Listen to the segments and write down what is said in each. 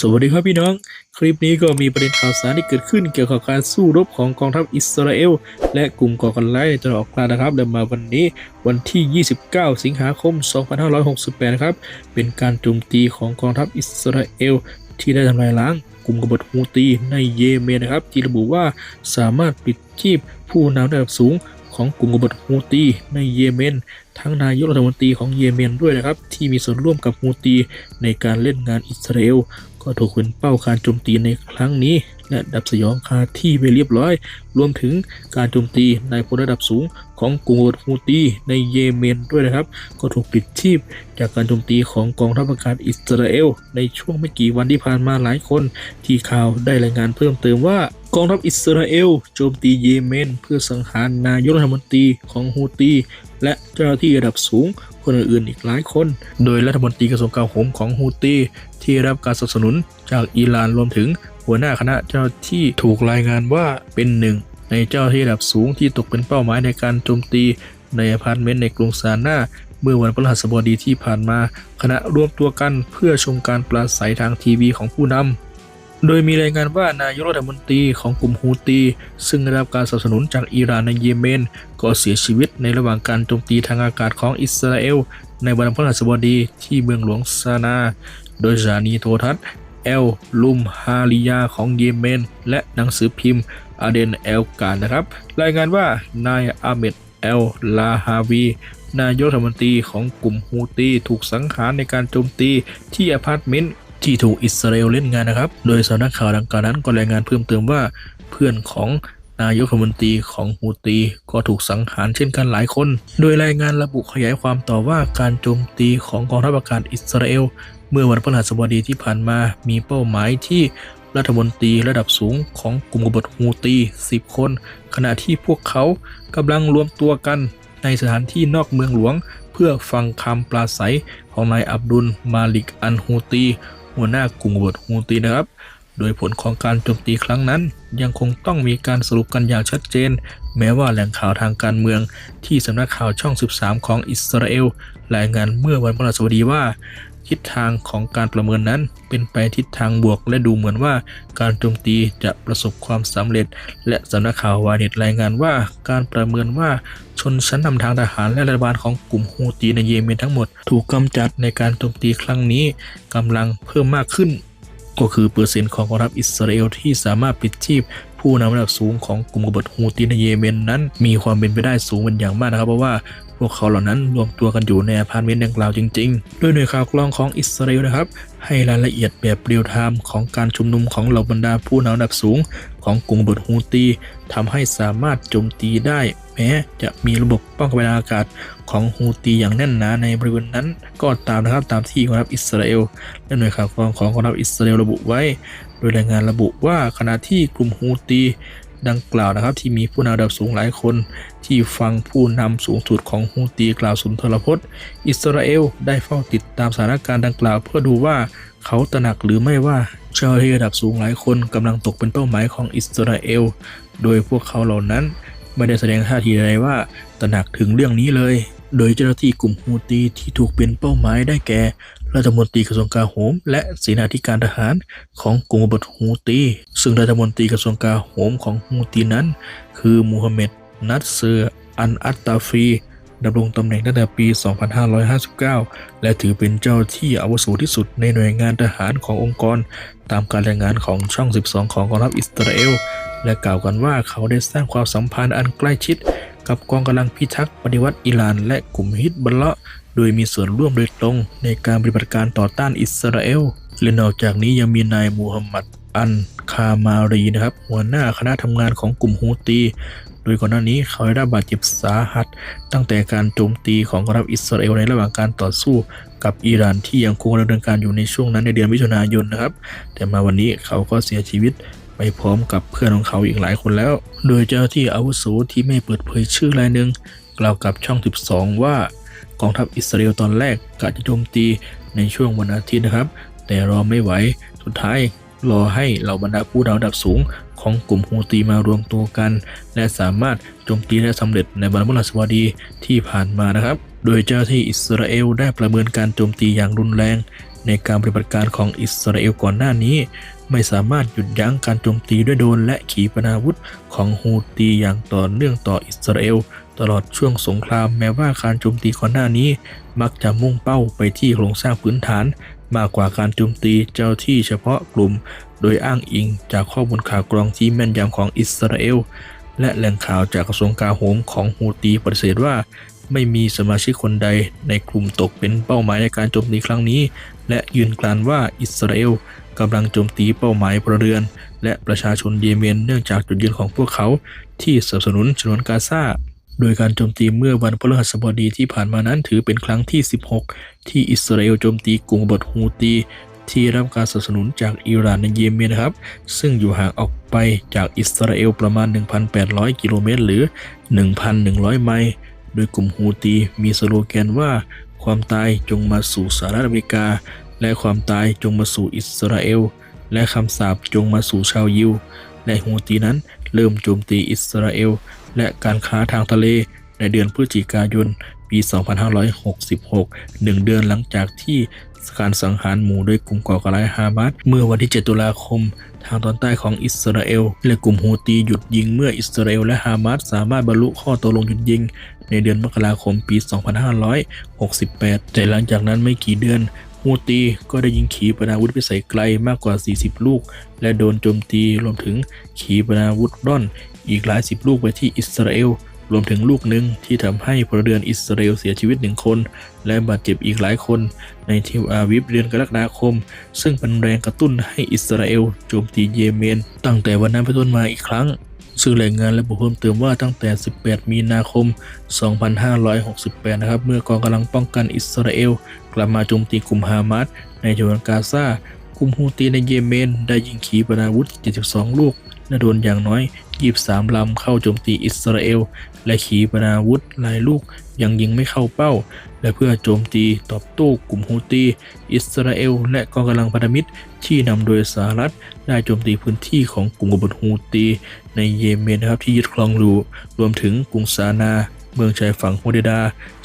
สวัสดีครับพี่น้อง คลิปนี้ก็มีประเด็นข่าวสารที่เกิดขึ้นเกี่ยวกับการสู้รบของกองทัพอิสราเอล และกลุ่มก่อการร้ายในตะวันออกกลางนะครับเดินมาวันนี้วันที่ 29 สิงหาคม 2568 นะครับ เป็นการโจมตีของกองทัพอิสราเอล ที่ได้ทำลายล้างกลุ่มกบฏฮูตีในเยเมนนะครับ ที่ระบุว่าสามารถปิดชีพผู้นำระดับสูงของกลุ่มกบฏฮูตีในเยเมน ทั้งนายกรัฐมนตรีของเยเมนด้วยนะครับ ที่มีส่วนร่วมกับฮูตีในการเล่นงานอิสราเอล ก็ถูกเป็นเป้าการโจมตีในครั้งนี้ และดับสยองคาที่ไปเรียบร้อย รวมถึงการโจมตีในพลระดับสูงของกลุ่มฮูตีในเยเมนด้วยนะครับ ก็ถูกปิดชีพจากการโจมตีของกองทัพอากาศอิสราเอล ในช่วงไม่กี่วันที่ผ่านมาหลายคน ที่ข่าวได้รายงานเพิ่มเติมว่ากองทัพอิสราเอลโจมตีเยเมน เพื่อสังหารนายกรัฐมนตรีของฮูตีและเจ้าหน้าที่ระดับสูง คนอื่นๆอีกหลายคน โดยรัฐมนตรีกระทรวงกาโหมของฮูตีที่รับการสนับสนุนจากอิหร่านรวมถึงหัวหน้าคณะเจ้าที่ถูกรายงานว่าเป็นหนึ่ง ในเจ้าหน้าที่ระดับสูงที่ตกเป็นเป้าหมายในการโจมตีในอพาร์ตเมนต์ในกรุงซาน่าเมื่อวันพฤหัสบดีที่ผ่านมา คณะรวมตัวกันเพื่อชมการปราศัยทางทีวีของผู้นำ โดยมีรายงานว่านายกรัฐมนตรีของกลุ่มฮูตี ซึ่งได้รับการสนับสนุนจากอิหร่านในเยเมน ก็เสียชีวิตในระหว่างการโจมตีทางอากาศของอิสราเอล ในวันพฤหัสบดีที่เมืองหลวงซานา โดยสถานีโทรทัศน์เอลลุมฮาริยาของเยเมน และหนังสือพิมพ์อาเดนเอลการนะครับ รายงานว่านายอาเมดเอลลาฮาวีนายกรัฐมนตรีของกลุ่มฮูตีถูกสังหารในการโจมตีที่อพาร์ตเมนต์ ที่ถูกอิสราเอลเล่นงานนะครับ โดยสำนักข่าวดังกล่าวนั้นก็รายงานเพิ่มเติมว่าเพื่อนของนายกรัฐมนตรีของฮูตีก็ถูกสังหารเช่นกันหลายคน โดยรายงานระบุขยายความต่อว่าการโจมตีของกองทัพอากาศอิสราเอล เมื่อวันพฤหัสบดีที่ผ่านมา มีเป้าหมายที่รัฐมนตรีระดับสูงของกลุ่มกบฏฮูตี 10 คน ขณะที่พวกเขากำลังรวมตัวกันในสถานที่นอกเมืองหลวง เพื่อฟังคำปราศัยของนายอับดุลมาลิกอันฮูตี หัวหน้ากลุ่มกบฏฮูตีนะครับ โดยผลของการโจมตีครั้งนั้น ยังคงต้องมีการสรุปกันอย่างชัดเจน แม้ว่าแหล่งข่าวทางการเมือง ที่สำนักข่าวช่อง 13 ของอิสราเอลรายงานเมื่อวันพฤหัสบดีว่า ทิศทางของการประเมินนั้น เป็นไปทิศทางบวก และดูเหมือนว่าการโจมตีจะประสบความสำเร็จ และสำนักข่าววาเนิดรายงานว่า การประเมินว่าชนชั้นนำทางทหารและรัฐบาลของกลุ่มฮูตีในเยเมนทั้งหมด ถูกกำจัดในการโจมตีครั้งนี้กำลังเพิ่มมากขึ้น ก็คือเปอร์เซ็นต์ของกองทัพอิสราเอลที่สามารถปิดชีพ ผู้นำระดับสูงของกลุ่มกบฏฮูตีในเยเมนนั้น มีความเป็นไปได้สูงเป็นอย่างมากนะครับเพราะว่าพวกเขาเหล่านั้นรวมตัวกันอยู่ในอพาร์ตเมนต์ดังกล่าวจริงๆโดยหน่วยข่าวกรองของอิสราเอลนะครับ ให้รายละเอียดแบบเรียลไทม์ของการชุมนุมของเหล่าบรรดาผู้นำระดับสูง ของกลุ่มกบฏฮูตีทำให้สามารถโจมตีได้ แม้จะมีระบบป้องกันอากาศของฮูตีอย่างแน่นหนาในบริเวณนั้น ก็ตามนะครับตามที่กองทัพอิสราเอลและหน่วยข่าวกรองของกองทัพอิสราเอลระบุไว้ ดยรายงานระบุว่าขณะที่กลุ่มฮูตีดังกล่าวนะครับที่มีผู้นำระดับสูงหลายคน ที่ฟังผู้นำสูงสุดของฮูตีกล่าวสุนทรพจน์ อิสราเอลได้เฝ้าติดตามสถานการณ์ดังกล่าว เพื่อดูว่าเขาตระหนักหรือไม่ว่าเจ้าหน้าที่ระดับสูงหลายคนกำลังตกเป็นเป้าหมายของอิสราเอล โดยพวกเขาเหล่านั้น ไม่ได้แสดงท่าทีใดว่าตระหนักถึงเรื่องนี้เลย โดยเจ้าหน้าที่กลุ่มฮูตีที่ถูกเป็นเป้าหมายได้แก่ รัฐมนตรีกระทรวงกลาโหม และเสนาธิการทหารของกลุ่มกบฏฮูตี ซึ่งรัฐมนตรีกระทรวงกลาโหมของฮูตีนั้น คือมูฮัมหม็ดนัสเซอร์อันอัตตาฟีดำรงตำแหน่งตั้งแต่ปี 2559 และถือเป็นเจ้าที่อาวุโสที่สุดในหน่วยงานทหารขององค์กร ตามการรายงานของช่อง 12 ของกองทัพอิสราเอล และกล่าวกันว่าเขาได้สร้างความสัมพันธ์อันใกล้ชิด กับกองกำลังพิทักษ์ปฏิวัติอิหร่านและกลุ่มฮิตบัลเลาะ โดยมีส่วนร่วมโดยตรงในการปฏิบัติการต่อต้านอิสราเอล และนอกจากนี้ยังมีนายมูฮัมหมัดอันคามารีนะครับ หัวหน้าคณะทำงานของกลุ่มฮูตี โดยก่อนหน้านี้เขาได้รับบาดเจ็บสาหัส ตั้งแต่การโจมตีของกองทัพอิสราเอลในระหว่างการต่อสู้กับอิหร่านที่ยังคงดำเนินการอยู่ในช่วงนั้นในเดือนมิถุนายนนะครับ แต่มาวันนี้เขาก็เสียชีวิตไปพร้อมกับเพื่อนของเขาอีกหลายคนแล้ว โดยเจ้าที่อาวุโสที่ไม่เปิดเผยชื่อรายหนึ่งกล่าวกับช่อง 12 ว่า กองทัพอิสราเอลตอนแรกกะจะโจมตีในช่วงวันอาทิตย์นะครับ แต่รอไม่ไหว สุดท้ายรอให้เหล่าบรรดาผู้นำระดับสูง ของกลุ่มฮูตีมารวมตัวกัน และสามารถโจมตีได้สำเร็จในวันพฤหัสบดีที่ผ่านมานะครับ โดยเจ้าหน้าที่อิสราเอลได้ประเมินการโจมตีอย่างรุนแรง ในการปฏิบัติการของอิสราเอลก่อนหน้านี้ ไม่สามารถหยุดยั้งการโจมตีด้วยโดรนและขีปนาวุธของฮูตีอย่างต่อเนื่องต่ออิสราเอล ตลอดช่วงสงครามแม้ว่าการโจมตีก่อนหน้านี้ มักจะมุ่งเป้าไปที่โครงสร้างพื้นฐาน มากกว่าการโจมตีเจ้าที่เฉพาะกลุ่ม โดยอ้างอิงจากข้อมูลข่าวกรองที่แม่นยำของอิสราเอล และแหล่งข่าวจากกระทรวงกลาโหมของฮูตีปฏิเสธว่า ไม่มีสมาชิกคนใดในกลุ่มตกเป็นเป้าหมายในการโจมตีครั้งนี้ และยืนกรานว่าอิสราเอลกำลังโจมตีเป้าหมายพลเรือน และประชาชนเยเมนเนื่องจากจุดยืนของพวกเขา ที่สนับสนุนฉนวนกาซา โดยการโจมตีเมื่อวันพฤหัสบดีที่ผ่านมานั้นถือเป็นครั้งที่ 16 ที่อิสราเอลโจมตีกลุ่มบทฮูตี ที่รับการสนับสนุนจากอิหร่านในเยเมนนะครับ ซึ่งอยู่ห่างออกไปจากอิสราเอลประมาณ 1,800 กิโลเมตร หรือ 1,100 ไมล์ โดยกลุ่มฮูตีมีสโลแกนว่า ความตายจงมาสู่สหรัฐอเมริกา และความตายจงมาสู่อิสราเอล และคำสาปจงมาสู่ชาวยิว และฮูตีนั้นเริ่มโจมตีอิสราเอล และการค้าทางทะเลในเดือนพฤศจิกายน ปี 2566หนึ่งเดือนหลังจากที่การสังหารหมู่โดยกลุ่มก่อการร้ายฮามาสเมื่อวันที่ 7 ตุลาคม ทางตอนใต้ของอิสราเอล และกลุ่มฮูตีหยุดยิงเมื่ออิสราเอลและฮามาสสามารถบรรลุข้อตกลงหยุดยิง ในเดือนมกราคมปี 2568 แต่หลังจากนั้นไม่กี่เดือนฮูตีก็ได้ยิงขีปนาวุธพิสัยไกลมากกว่า 40 ลูก และโดนโจมตีรวมถึงขีปนาวุธร่อน อีกหลายสิบลูกไปที่อิสราเอล รวมถึงลูกหนึ่งที่ทำให้พลเรือนอิสราเอลเสียชีวิตหนึ่งคน และบาดเจ็บอีกหลายคน ในเทลอาวิฟเดือนกรกฎาคม ซึ่งเป็นแรงกระตุ้นให้อิสราเอลโจมตีเยเมน ตั้งแต่วันนั้นเป็นต้นมาอีกครั้งซึ่งรายงานและบอกเพิ่มเติมว่าตั้งแต่ 18 มีนาคม 2568 นะครับ เมื่อกองกำลังป้องกันอิสราเอล กลับมาโจมตีกลุ่มฮามาสในฉนวนกาซา กลุ่มฮูตีในเยเมนได้ยิงขีปนาวุธ 72 ลูกและโดนอย่างน้อย 23 ลำเข้าโจมตีอิสราเอล และขีปนาวุธหลายลูกยังยิงไม่เข้าเป้า และเพื่อโจมตีตอบโต้กลุ่มฮูตี อิสราเอล และกองกำลังพันธมิตรที่นำโดยสหรัฐได้โจมตีพื้นที่ของกลุ่มกบฏฮูตี ในเยเมนนะครับที่ยึดครองอยู่รวมถึงกรุงซานา เมืองชายฝั่งโฮเดดา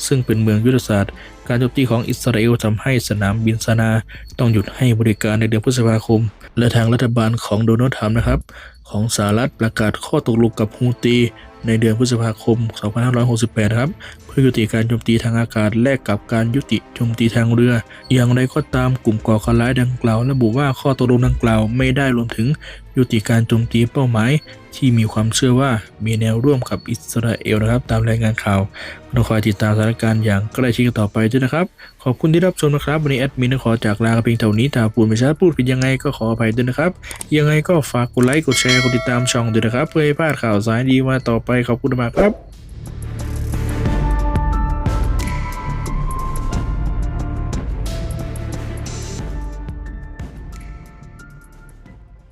ซึ่งเป็นเมืองยุทธศาสตร์ การโจมตีของอิสราเอลทำให้สนามบินซานาต้องหยุดให้บริการในเดือนพฤษภาคม และทางรัฐบาลของโดนัลด์ทรัมป์นะครับ ของสหรัฐประกาศข้อตกลงกับฮูตีในเดือนพฤษภาคม 2568 ครับเพื่อยุติการโจมตีทางอากาศแลกกับการยุติโจมตีทางเรือ อย่างไรก็ตามกลุ่มก่อการร้ายดังกล่าวระบุว่าข้อตกลงดังกล่าวไม่ได้รวมถึงยุติการโจมตีเป้าหมาย ที่มีความเชื่อว่ามีแนวร่วมกับอิสราเอลนะครับ ตามรายงานข่าวเราคอยติดตามสถานการณ์อย่างใกล้ชิดต่อไปด้วยนะครับ ขอบคุณที่รับชมนะครับ วันนี้แอดมินขอจากลาเพียงเท่านี้ถ้าพูดไม่ชัดพูดผิดยังไงก็ขออภัยด้วยนะครับ ยังไงก็ฝากกดไลค์กดแชร์กดติดตามช่องด้วยนะครับ เพื่อให้พลาดข่าวสารดีมาต่อไปขอบคุณมากครับ